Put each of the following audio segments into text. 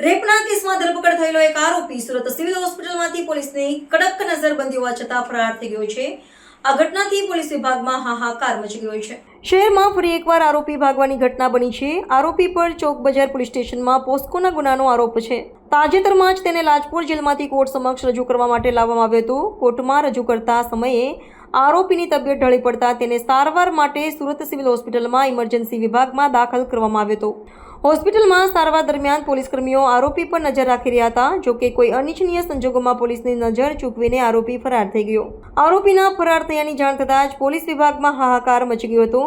રેપના કેસમાં ધરપકડ થયેલો એક આરોપી સુરત સિવિલ હોસ્પિટલમાંથી પોલીસની કડક નજરબંધી હોવા છતાં ફરાર થઈ ગયો છે. આ ઘટનાથી પોલીસ વિભાગમાં હાહાકાર મચી ગયો છે. શહેરમાં ફરી એકવાર આરોપી ભાગવાની ઘટના બની છે. આરોપી પર ચોક બજાર પોલીસ સ્ટેશનમાં પોસ્કોના ગુનાનો આરોપ છે. તાજેતરમાં જ તેને લાજપોર જેલમાંથી કોર્ટ સમક્ષ રજૂ કરવા માટે લાવવામાં આવ્યો હતો. કોર્ટમાં રજૂ કરતા સમયે આરોપીની તબિયત ઢળી પડતા તેને સારવાર માટે સુરત સિવિલ હોસ્પિટલમાં ઇમરજન્સી વિભાગમાં દાખલ કરવામાં આવ્યો હતો. હોસ્પિટલમાં સારવાર દરમિયાન પોલીસકર્મીઓ આરોપી પર નજર રાખી રહ્યા હતા, જો કે કોઈ અનિચ્છનીય સંજોગોમાં પોલીસની નજર ચૂકવીને આરોપી ફરાર થઈ ગયો. આરોપીના ફરાર થયાની જાણ થતાં જ પોલીસ વિભાગમાં હાહાકાર મચી ગયો હતો.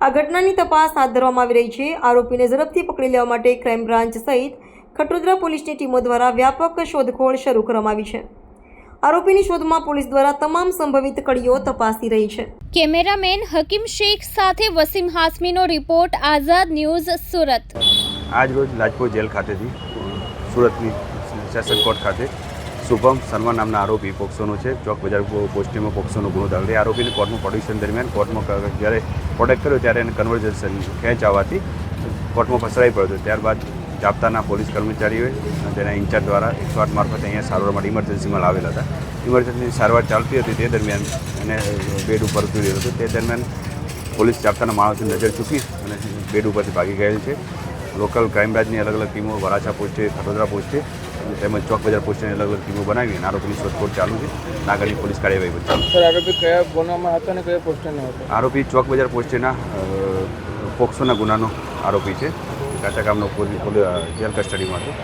આ ઘટનાની તપાસ હાથ ધરવામાં આવી રહી છે. આરોપીને ઝડપથી પકડી લેવા માટે ક્રાઇમ બ્રાન્ચ સહિત ખટોદરા પોલીસની ટીમો દ્વારા વ્યાપક શોધખોળ શરૂ કરવામાં આવી છે. આરોપીની શોધમાં પોલીસ દ્વારા તમામ સંભવિત કડીઓ તપાસી રહી છે. કેમેરામેન હકીમ શેખ સાથે વસીમ હાસમીનો રિપોર્ટ આઝાદ ન્યૂઝ સુરત. આજ રોજ લાજપોર જેલ ખાતેથી સુરતની સેશન કોર્ટ ખાતે શુભમ શર્મા નામના આરોપી પોક્સોનો છે. ચોક બજાર પોસ્ટીમાં પોક્સોનો ગુનો દાખલ આરોપીને કોર્ટમાં પ્રોડક્શન દરમિયાન કોર્ટમાં જ્યારે પ્રોડક્ટ કર્યો ત્યારે એને કન્વર્ઝેશન ખેંચ આવવાથી કોર્ટમાં ફસરાઈ પડ્યો હતો. ત્યારબાદ જાપ્તાના પોલીસ કર્મચારીઓએ તેના ઇન્ચાર્જ દ્વારા એકસો આઠ મારફતે અહીંયા સારવાર માટે ઇમરજન્સીમાં લાવેલા હતા. ઇમરજન્સી સારવાર ચાલતી હતી તે દરમિયાન એને બેડ ઉપર ઉતરી રહ્યો હતો. તે દરમિયાન પોલીસ જાપ્તાના માણસોની નજર ચૂકી અને બેડ ઉપરથી ભાગી ગયેલ છે. લોકલ ક્રાઇમ બ્રાન્ચની અલગ અલગ ટીમો વરાછા પોસ્ટે ખડોદરા પોસ્ટે તેમજ ચોક બજાર પોસ્ટની અલગ અલગ ટીમો બનાવી અને આરોપીની શોધખોળ ચાલુ છે. આગળની પોલીસ કાર્યવાહી ચાલુ સર આરોપી કયા ગુનામાં હતા અને કયા પોસ્ટરનો હતો? આરોપી ચોક બજાર પોસ્ટેના પોક્સોના ગુનાનો આરોપી છે. કાચા કામનો પોલીસ પોલી- જેલ કસ્ટડીમાં હતો.